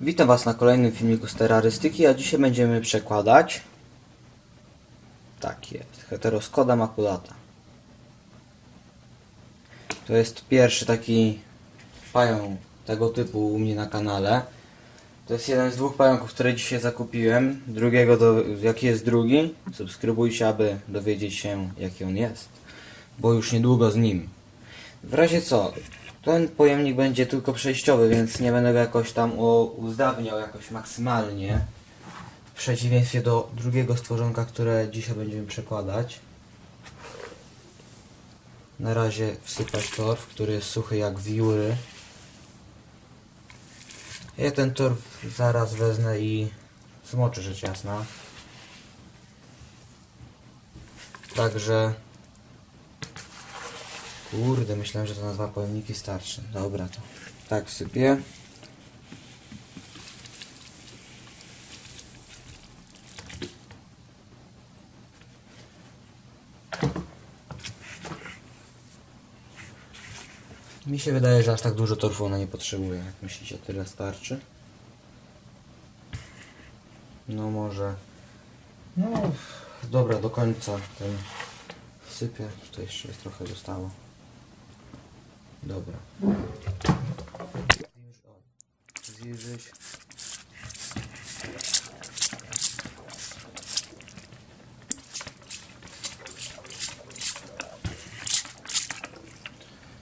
Witam Was na kolejnym filmiku z terrorystyki, a dzisiaj będziemy przekładać tak jest, heteroskoda makulata. To jest pierwszy taki pająk tego typu u mnie na kanale. To jest jeden z dwóch pająków, które dzisiaj zakupiłem. Drugiego, do, jaki jest drugi? Subskrybujcie, aby dowiedzieć się, jaki on jest. Bo już niedługo z nim. W razie co, ten pojemnik będzie tylko przejściowy, więc nie będę go jakoś tam uzdawiał jakoś maksymalnie. W przeciwieństwie do drugiego stworzonka, które dzisiaj będziemy przekładać. Na razie wsypać torf, który jest suchy jak wióry. Ja ten torf zaraz wezmę i zmoczę rzecz jasna. Także Kurde, myślałem, że to na dwa pojemniki starczy. Dobra, to tak wsypię. Mi się wydaje, że aż tak dużo torfu ona nie potrzebuje. Jak myślicie, tyle starczy? No może... No, dobra, do końca ten sypię. Tutaj jeszcze jest trochę zostało. Dobra. Zjeżyć.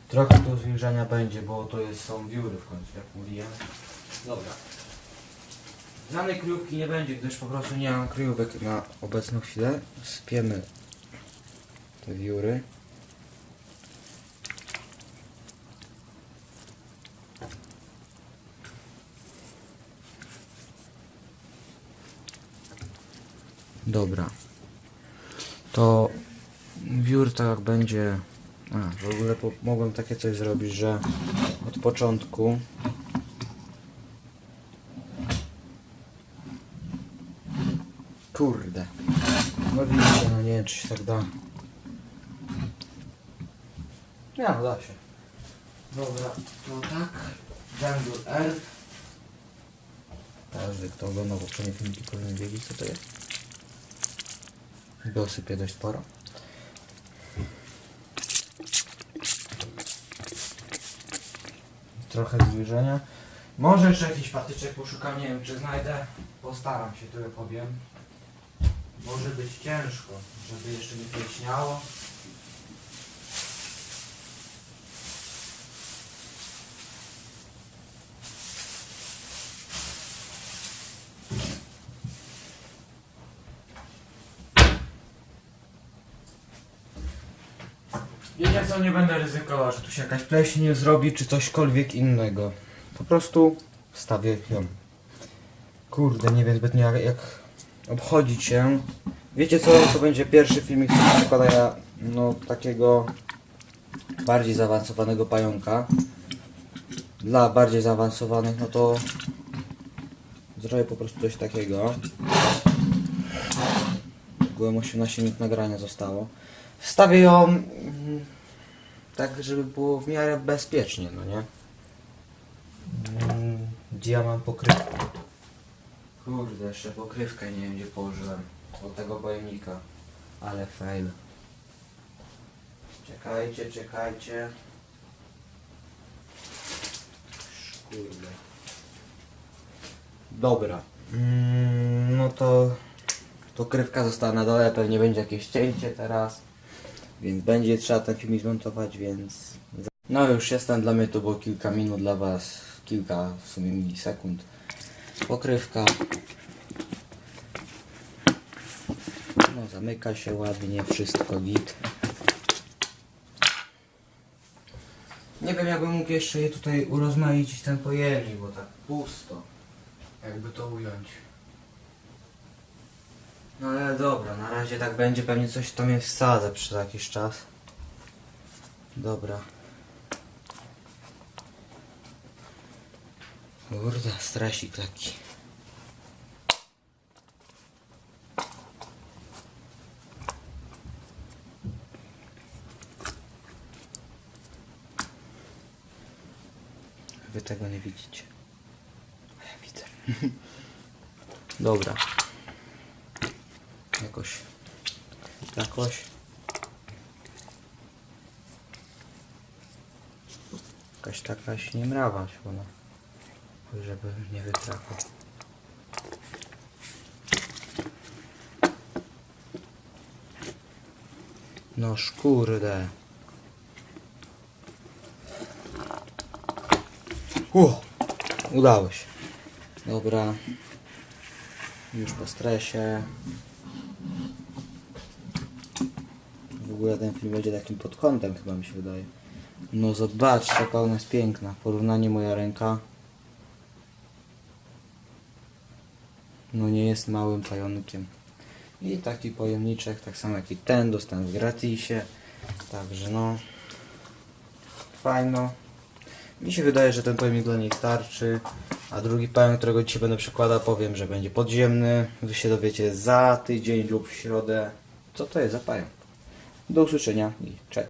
Trochę tu zwilżania będzie, bo to jest, są wióry w końcu, jak mówiłem. Dobra. Żadnej kryjówki nie będzie, gdyż po prostu nie mam kryjówek na obecną chwilę. Spiemy te wióry. Dobra. To wiór tak będzie. A, w ogóle po, mogłem takie coś zrobić, że od początku. Kurde. No widzicie, no nie wiem czy się tak da. Nie, no da się. Dobra, to tak. Jungle R. Każdy kto oglądał poprzednie filmiki powinien wiedzieć co to jest. Dosypię dość sporo. Trochę zbliżenia. Może jeszcze jakiś patyczek poszukam, nie wiem czy znajdę. Postaram się, tyle powiem. Może być ciężko, żeby jeszcze nie pieśniało. Wiecie co, nie będę ryzykował, że tu się jakaś pleśń nie zrobi, czy cośkolwiek innego. Po prostu stawię ją. Kurde, nie wiem zbytnio jak, jak obchodzić się. Wiecie co, to będzie pierwszy filmik z przekładania no takiego bardziej zaawansowanego pająka. Dla bardziej zaawansowanych, no to zrobię po prostu coś takiego. Byłem 18 minut nagrania zostało. Wstawię ją mm, tak, żeby było w miarę bezpiecznie, no nie? Mm, Gdzie ja mam pokrywkę? Kurde, jeszcze pokrywkę nie wiem gdzie położyłem. Od tego pojemnika. Ale fail. Czekajcie, czekajcie. Kurde. Dobra. Mm, no to pokrywka została na dole, pewnie będzie jakieś cięcie teraz. Więc będzie trzeba ten film zmontować, więc... No już jestem, dla mnie to było kilka minut, dla was kilka w sumie milisekund. Pokrywka. No zamyka się ładnie, wszystko git. Nie wiem jakbym mógł jeszcze je tutaj urozmaicić ten pojemnik, bo tak pusto. Jakby to ująć. No ale dobra, na razie tak będzie, pewnie coś tam je wsadzę przez jakiś czas. Dobra. Kurde, stresik taki. Wy tego nie widzicie. A ja widzę. Dobra. Jakoś. Jakoś. Jakaś taka śniemrawa się ona. Żeby nie wytrakał. No szkurde. Uch, udało się. Dobra. Już po stresie. W ogóle ten film będzie takim podkątem chyba mi się wydaje. No zobacz, jaka ona jest piękna. Porównanie moja ręka. No nie jest małym pająkiem. I taki pojemniczek, tak samo jak i ten, dostałem w gratisie. Także no. Fajno. Mi się wydaje, że ten pojemnik dla niej starczy. A drugi pająk, którego dzisiaj będę przekładał, powiem, że będzie podziemny. Wy się dowiecie za tydzień lub w środę. Co to jest za pająk? Do usłyszenia i cześć.